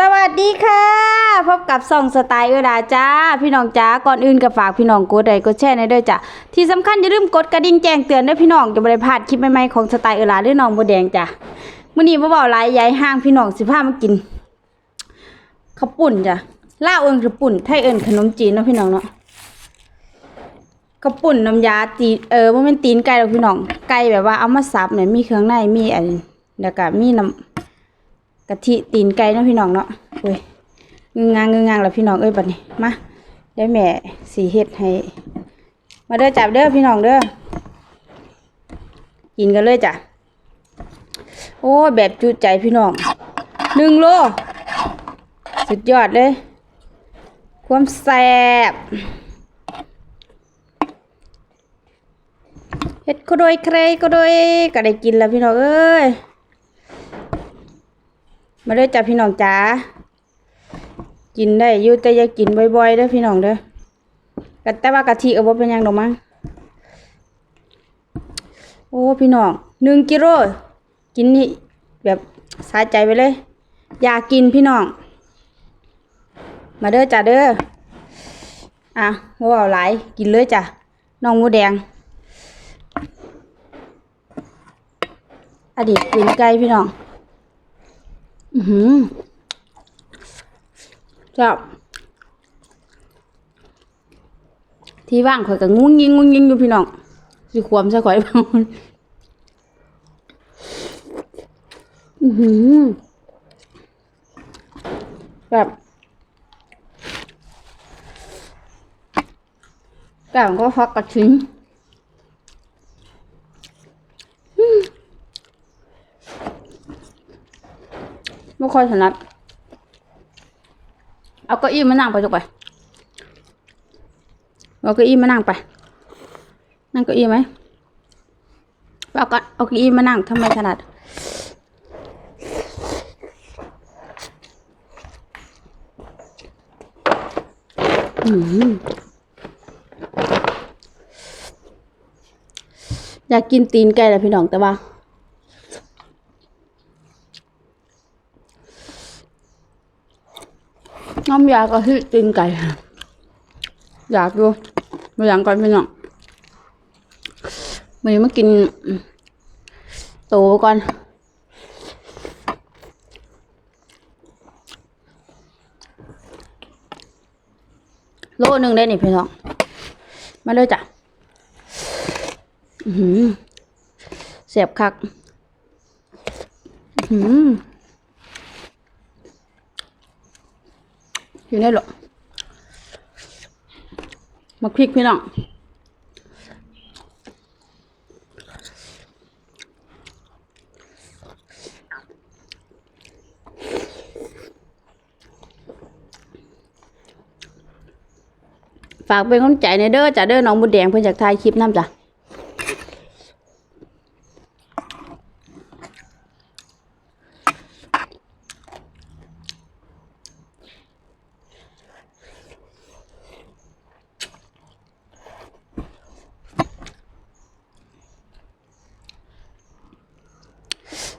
สวัสดีค่ะ พบกับส่องสไตล์เออดาจ้า พี่น้องจ้าก่อนอื่นก็ฝากพี่น้องกดไลค์กดแชร์ในด้อจ้ะที่สำคัญอย่าลืมกดกระดิ่งแจ้งเตือนด้วยพี่น้องจะไม่ได้พลาดคลิปใหม่ๆของสไตล์เออดาหรือน้องบัวแดงจ้ะมื้อนี้บ่เว้าหลายยายห้างพี่น้องสิพามากินข้าวปุ่นจ้ะล่าเอิ้นข้าวปุ่นไทยเอิ้นขนมจีนเนาะพี่น้องเนาะข้าวปุ่นน้ำยาตีเออบ่แม่นตีนไก่หรอกพี่น้องไก่แบบว่าเอามาสับเนี่ยมีเครื่องในมีอันแล้วก็มีน้ำ กะทิตีนไก่เนาะพี่น้องเนาะโอ้ยงึงงางงึงงางแล้วพี่น้องเอ้ยบัดนี้มาเดี๋ยวแม่สีเฮ็ดให้ มาเด้อจับเด้อพี่น้องเด้อกินกันเลยจ้ะโอ้แบบจุใจพี่น้องหนึ่งโลสุดยอดเลย ความแซ่บเฮ็ดก็โดยใครก็โดยก็ได้กินแล้วพี่น้องเอ้ย มาเด้อจ้าพี่น้องจ๋ากินได้อยู่แต่อย่ากินบ่อยๆเด้อพี่น้องเด้อก็แต่ว่ากะทิเอาบ่เป็นยังดอกมั้งโอ้พี่น้องหนึ่งกิโลกินนี่แบบสาใจไปเลย อยากกินพี่น้อง มาเด้อจ้าเด้ออะบ่เว้าหลายกินเลยจ้ะน้องหมูแดง อดีตกินไก่พี่น้อง อือหือจับที่ว่างข่อยก็งุ้งยิงงุ้งยิงอยู่พี่น้องสิความซะข่อยบ้างอือหือแบบแก้มก็ฟักกระชิ้น ไม่ค่อยถนัดเอาเก้าอี้มานั่งไปจุกไปเอาเก้าอี้มานั่งไป นั่งเก้าอี้ไหมเอาก็เอาเก้าอี้มานั่งทำไมถนัดอืมอยากกินตีนไก่แหละพี่น้องแต่ว่า น้ำยากะทิตีนไก่ อยากดูมาอย่างก่อนพี่น้องวันนี้มากินโตก่อนโลหนึ่งได้นี่พี่น้อง มาเลยจ้ะหือเสียบคัก อือ อยู่ในหรอมาพริกพี่น้องฝากเป็นกำลังใจในเด้อจ้ะเด้อน้องบุญแดงเพื่อจากถ่ายคลิปน้ำจ้ะ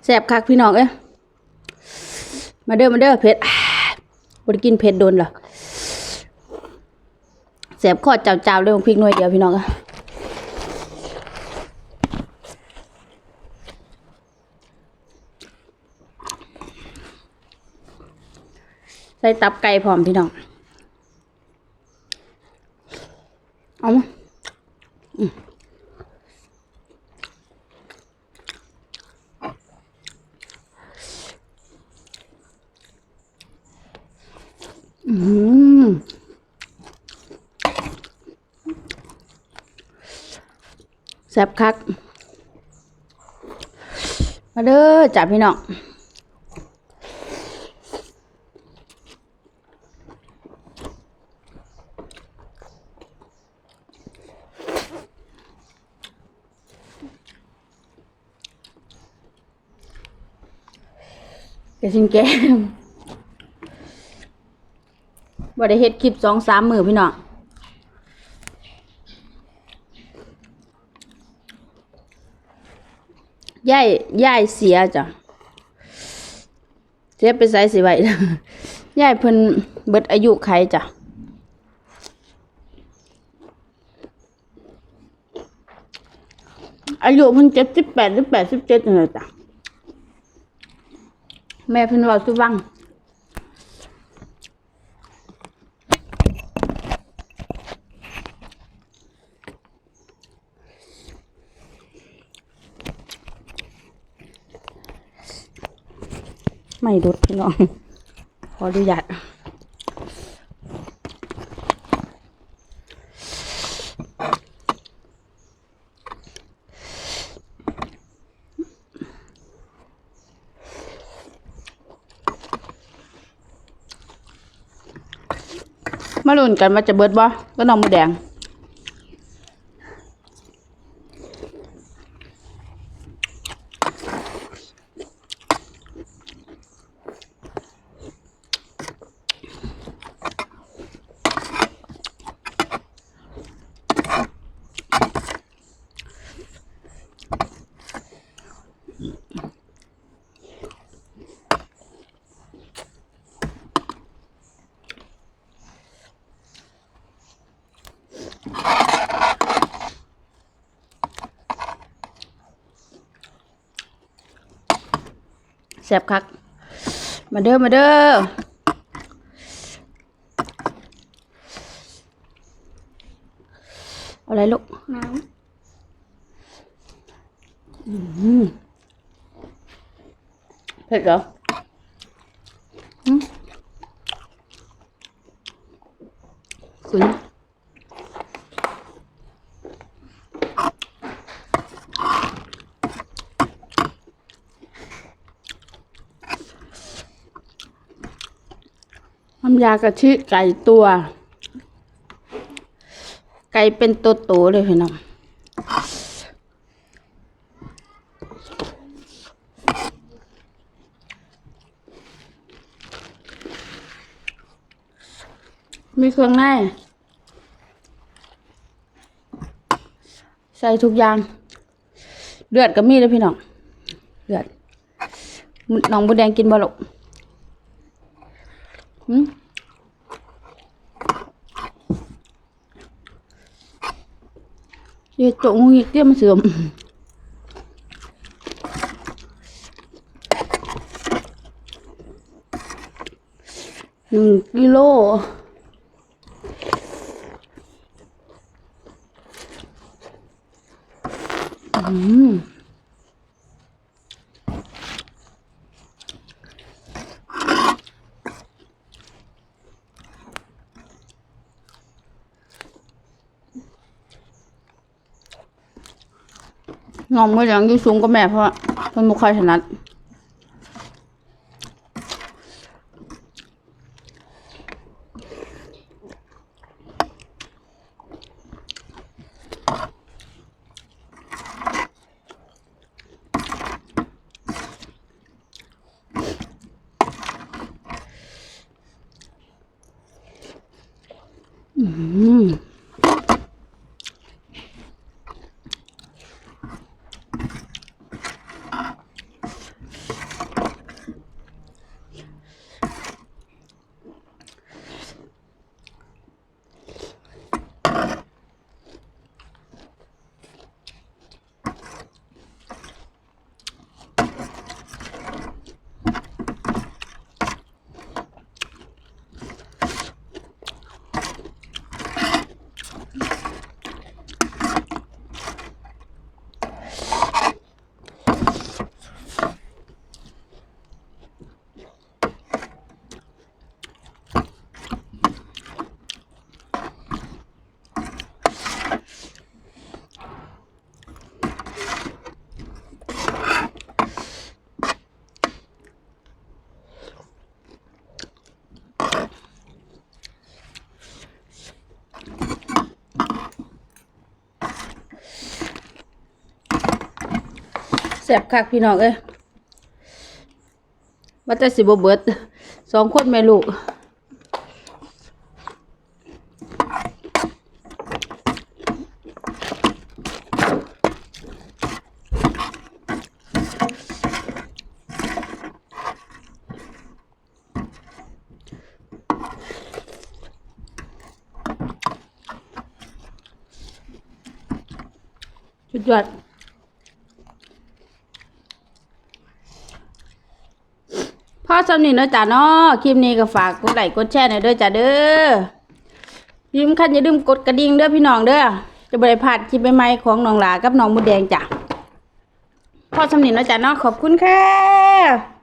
แซ่บคักพี่น้องเอ้ยมาเด้อมาเด้อเผ็ดบ่ได้กินเผ็ดโดนเหรอแซ่บข้อเจ้าๆเลยของพริกหน่วยเดียวพี่น้องอะใส่ตับไก่พร้อมพี่น้อง เอามาอืม อืมแซ่บคัก มาเด้อจ้าพี่น้องกระชิงแก้ม บ่ได้เฮ็ดคลิปสองสามมือพี่น้องย่ายย่ายเสียจ้ะเสียไปใส่สิไว้ยายเพิ่นเบิดอายุไขจ้ะอายุเพิ่นเจ็ดสิบแปดหรือแปดสิบเจ็ดนี่แหละจ้ะแม่เพิ่นว่าสุวัง ไม่ดุดพี่น้อง ขออนุญาตมาลุ้นกันว่าจะเบิดบ่ก็น้องมือแดง แซ่บคัก มาเด้อมาเด้อเอาอะไรลูกน้เผ็ดเหรออืมคุณ น้ำยากะทิไก่ตัว ไก่เป็นตัวโตเลยพี่น้องมีเครื่องในใส่ทุกอย่าง เลือดก็มีเลยพี่น้อง เลือดน้องบุแดงกินบ่ลูกหืมเดี๋ยวโจงหูอีกเตี้ นเสื่อมหนึ่งกิโลอืมน้องเมื่อยังยู่สูงก็แม่เพราะว่าเพิ่นบ่ค่อยถนัดอืม แสบคักพี่น้องเอ้ยว่าแต่สิบเบิดสองคนแม่ลูกสุดจอด พ่อสำนีเนาะจ้ะเนาะคลิปนี้ก็ฝากกดไลค์กดแชร์หน่อยด้วยจ้ะเด้อยิ้มคันอย่าลืมกดกระดิ่งเด้อพี่น้องเด้อจะบริพลาดคลิปใหม่ๆของน้องหลากับน้องมดแดงจ้ะพ่อสำนีเนาะจ้ะเนาะขอบคุณค่ะ